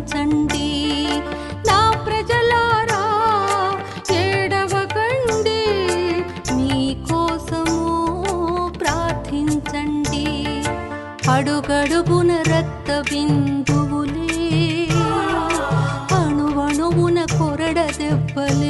పంచండి నా ప్రజలారా ఏడవకండి మీకోసము ప్రార్థించండి. అడుగడుగున రక్త బిందువులే అణువణువున కొరడ దెబ్బలే.